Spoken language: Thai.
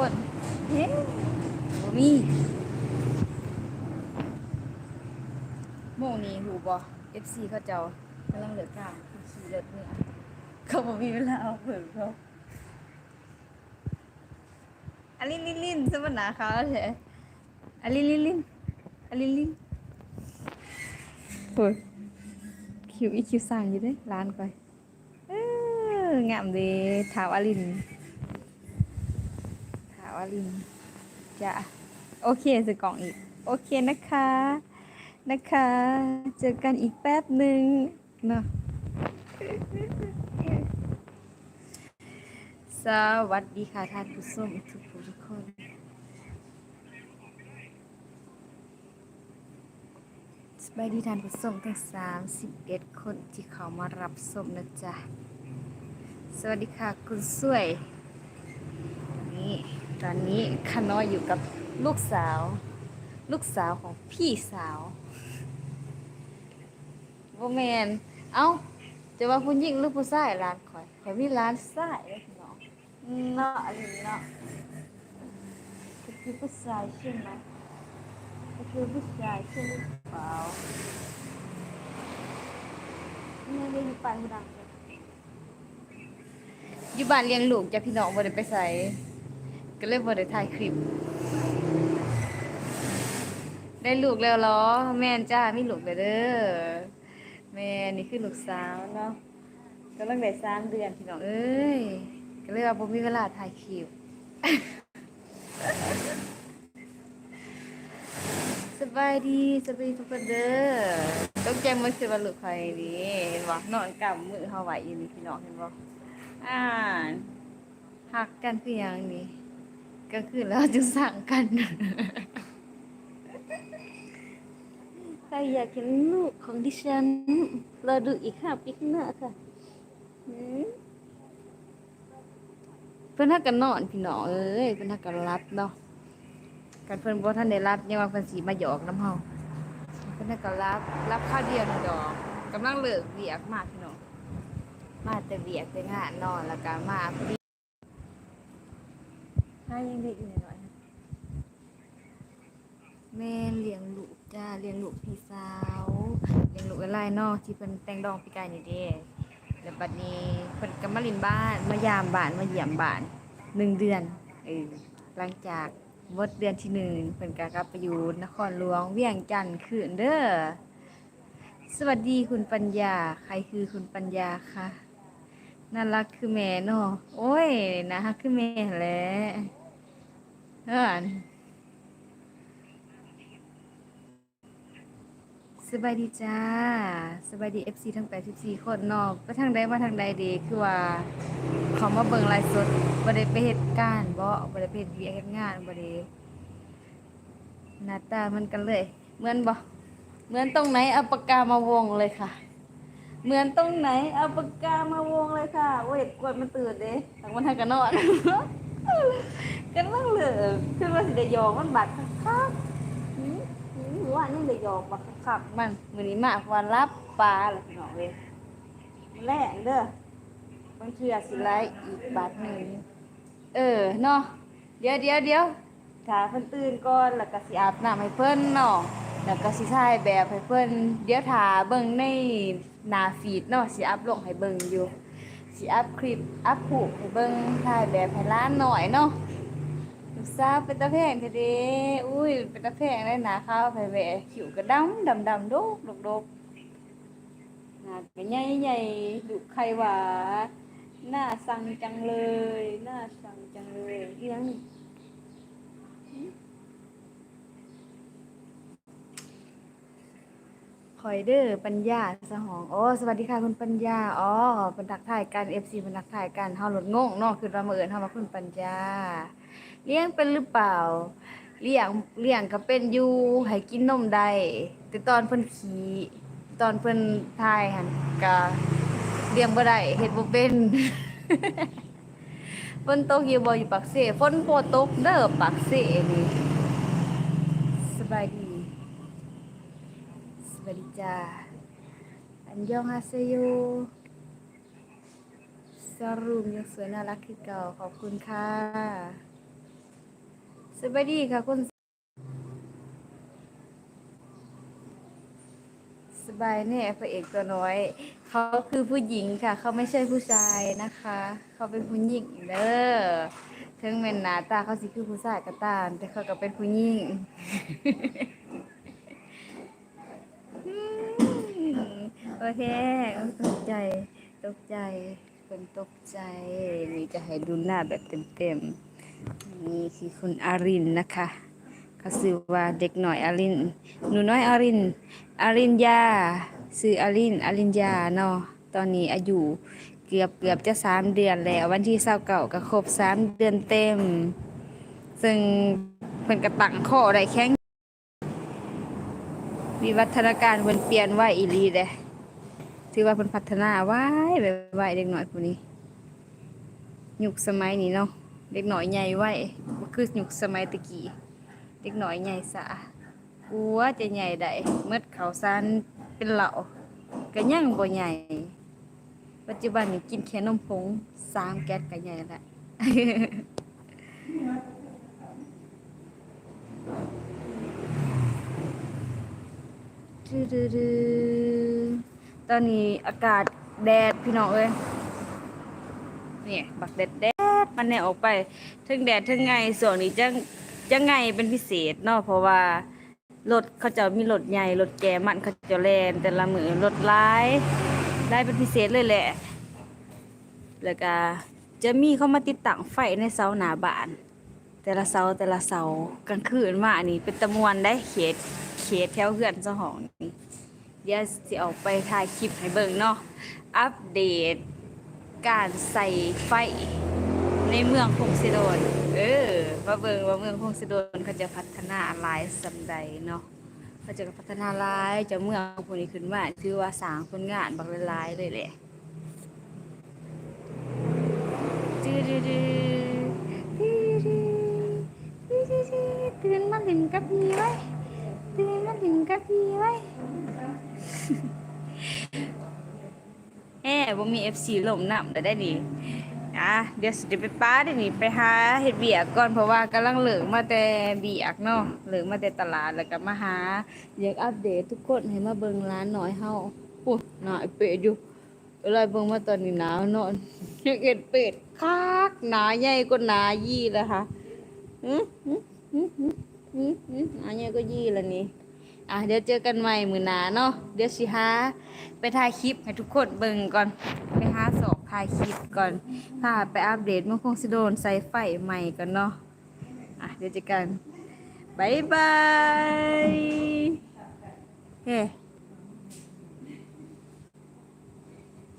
คนเฮ้บ่มีโมงนี้หูบ่ FC เขาเจ้ากำลังเหลือกลางขี่รถเนี่ยเขาบ่มีเวลาเอาเผิงเขาอันลินลินลินสมนาเขาเถอะอันลินลินลินอันลินลินโอ้ยคิวอีคิวสั่งอยู่เด้ร้านก่อยเอองามดีถาวอลินถาว อลินจะโอเคซื้อกล่องอีก โอเคนะคะ นะคะ เจอกันอีกแป๊บหนึ่งเนาะสวัสดีค่ะท่านผู้ชมทุกทุกคนสบายดีท่านผู้ชมทั้ง31คนที่เขามารับชมนะจ๊ะ สวัสดีค่ะ คุณสวย ตอนนี้ขน้อยอยู่กับลูกสาว ลูกสาวของพี่สาวโบแมนเอ้าจะว่าผู้หญิงหรือผู้ชายร้านข่อยข่อยมีร้านชายเลยพี่น้องเนาะอันนี้เนาะก็คือผู้ชายใช่ไหมก็คือผู้ชายใช่หรือเปล่าเนี่ยเรียนอยู่ปานบุดังเลยอยู่บ้านเลี้ยงลูกจะพี่น้องบ่ได้ไปใส่ ก็เลยบ่ได้ถ่ายคลิป ได้ลูกแล้วเหรอ แม่นจ้ามีลูกแล้วเด้อแม่นี่คือลูกสาวเนาะกำลังได้สามเดือนพี่น้องเอ้ยก็เลยว่าบ่มีเวลาถ่ายคลิปสบายดีสบายทุกคนเด้อต้องแจ้งมันคือว่าลูกใครดีเห็นบ่นอนกับมือเฮาไหวอยู่นี่พี่น้องเห็นบ่อ่านหักกันคือหยังนี่ ก็คือแล้วจึงสั่งกันใครอยากเห็นลูกของดิฉันเราดูอีกห้าปีข้างหน้าค่ะหืมเพื่อนทักกันนอนพี่น้องเอ้ยเพื่อนทักกันรับเนาะกันเพื่อนบ่ท่านได้รับยังว่าเพิ่นสีมาหยอกน้ำเฮาเพื่อนทักกันรับรับข้าวเดียวหนึ่งดอกกำลังเลิกเวียกมากพี่น้องมาแต่เวียกแต่งานนอนแล้วก็มาพอดี ถ้ายังเด็กอยู่หน่อยๆแม่เลี้ยงลูกจ้าเลี้ยงลูกพี่สาวเลี้ยงลูกไล่นอกที่เพิ่นแต่งดองปีกายนี่เด้แล้วบัดนี้เพิ่นก็มาลินบ้านมายามบ้านมาเยี่ยมบ้านหนึ่งเดือนเออหลังจากหมดเดือนที่หนึ่งเพิ่นก็กลับไปอยู่นครหลวงเวียงจันทน์คืนเด้อสวัสดีคุณปัญญา ใครคือคุณปัญญาคะน่ารักคือแม่เนาะโอ้ยนะฮักคือแม่แหละ เอิ้นสบายดีจ้าสบายดี FC ทั้ง84คนเนอกไปทางใดมาทางใดเดีคือว่าเขามาเบิ่งไลฟ์สดบ่ได้ไปเฮ็ดการบ่บ่ได้ไปเฮ็ดเวียกเฮ็ดงานบ่ได้หน้าตามันกันเลย เหมือนบ่เหมือนตรงไหนเอาปากกามาวงเลยค่ะ เหมือนตรงไหนเอาปากกามาวงเลยค่ะโอ้ยกวดมันตื่นเด้ทางมันทางกันนอน กันลังเลือคือว่าสิได้ยองมันบาดคักๆหืมหืมว่านี่เลยหยอกมาขับมันมือนี้มาว่ารับปลาเลยพี่น้องเลยแล่นเด้อบางทีอาสิไลอีกบาทหนึ่งเออเนาะเดี๋ยวเดี๋ยวเดี๋ยวถ้าเพิ่นตื่นก่อนแล้วก็สิอาบน้ำให้เพิ่นเนาะแล้วก็สิถ่ายแบบให้เพิ่นเดี๋ยวถ้าเบิ่งในหน้าฟีดเนาะสิอัพลงให้เบิ่งอยู่ สิอัพคลิปอัพผูกให้เบิ่งถ่ายแบบให้ล้านหน่อยเนาะลูกสาวเป็นตาแพงเทเดอุ้ยเป็นตาแพงเลยนะข้าวไผ่แหวะผิวก็ดำดำดำโดกดกดกหนาก็ใหญ่ใหญ่ดุใครหวาหน้าสั่งจังเลย หน้าสั่งจังเลยเอียง คอยเดอร์ปัญญาสหองโอ้สวัสดีค่ะคุณปัญญาอ๋อเป็นทักทายกัน FC เป็นทักทายกันเฮาหลุดงงเนาะคือเรามาเอิ้นเฮามาคุณปัญญา เลี้ยงเป็นหรือเปล่า เลี้ยงเลี้ยงก็เป็นอยู่ให้กินนมได้แต่ตอนเพิ่นขี่ตอนเพิ่นทายหันก็เลี้ยงบ่ได้เฮ็ดบ่เป็นฝนตกอยู่บ่อยู่ปากเสฝนบ่ตกเด้อปากเสนี่สบายดี วัสดีจ้าอันยองฮาเซโยสรุมยังสวยน่ารักคือเก่าขอบคุณค่ะสบายดีค่ะคุณสบายแน่พระเอกตัวน้อย เขาคือผู้หญิงค่ะ เขาไม่ใช่ผู้ชายนะคะ เขาเป็นผู้หญิงเด้อถึงแม่นหน้าตาเขาสิคือผู้ชายก็ตามแต่เขาก็เป็นผู้หญิง โอเคตกใจ ตกใจคนตกใจนี่จะให้ดูหน้าแบบเต็มๆนี่คือคุณอารินนะคะเขาชื่อว่าเด็กหน่อยอารินหนูน้อยอารินอารินยาชื่ออารินอารินยาเนาะตอนนี้อายุเกือบเกือบจะสามเดือนแล้ว วันที่เศร้าเก่าก็ครบสามเดือนเต็ม ซึ่งเพิ่นกระตังข้อได้แข็งวิวัฒนาการเพิ่นเปลี่ยนไว้อีลีเด้ ถือว่าเพิ่นพัฒนาไว้แบบไว้เด็กน้อยผู้นี้ ยุคสมัยนี้เนาะเด็กน้อยใหญ่ไว้บ่คือยุคสมัยตะกี้เด็กน้อยใหญ่สะกลัวจะใหญ่ได้เมื่อเขาวสารเป็นเหล่าก็ยังบ่ใหญ่ ปัจจุบันนี้กินแค่นมผงสามแก๊สก็ใหญ่แล้วดื้อๆๆ ตอนนี้อากาศแดดพี่น้องเอ้ยนี่บักแดดแดดมันแน่ออกไปถึงแดดถึงไงส่วนนี้จะจะไงเป็นพิเศษเนาะเพราะว่ารถเขาจะมีรถใหญ่รถแกมันเขาจะแลนแต่ละมือรถร้ายได้เป็นพิเศษเลยแหละ แล้วก็จะมีเข้ามาติดตั้งไฟในเสาหนาบ้าน แต่ละเสาแต่ละเสากลางคืนมานี่เป็นตะมวนได้เขตเขตแถวเฮือนเจ้าของนี่ เดี๋ยวจะออกไปถ่ายคลิปให้เบิ่งเนาะ อัปเดตการใส่ไฟในเมืองพงศิโดน เออมาเบิ่งว่าเมืองพงศิโดนเขาจะพัฒนาหลายสำใดเนาะเขาจะพัฒนาหลายจะเมืองพวกนี้ขึ้นมาคือว่าสางคนงานบักหลายเลยแหละดืดดตื่นมาถึงกับพี่ไว้ตื่นมาถึงกับพี่ไว้ แฮ่บ่มี FC ลมน้ำแต่ได้ดีอะเดี๋ยวสิเดี๋ยวไปป้าเดี๋ยวนี้ไปหาเฮ็ดเบียกก่อนเพราะว่ากำลังเหลืองมาแต่เบียกเนาะเหลืองมาแต่ตลาดแล้วก็มาหาอยากอัปเดตทุกคนให้มาเบิ่งร้านหน่อยเฮาโอ้หน่อ้เป็ดอยู่เวลาเบิ่งมาตอนนี้หนาวนอนยังเอ็ดเป็ดคักหนาใหญ่กว่าหนายี่แล้วค่ะอืมอืมอืมอืมอืมอืมหนาใหญ่ก็ยี่แล้วนี่ อะเดี๋ยวเจอกันใหม่มือหนาเนาะเดี๋ยวสิหาไปถ่ายคลิปให้ทุกคนเบิ่งก่อนไปหาสอบถ่ายคลิปก่อนพาไปอัปเดตมันคงสิโดนใส่ไฟใหม่ก่อนเนาะอะเดี๋ยวเจอกันบายบายเฮ้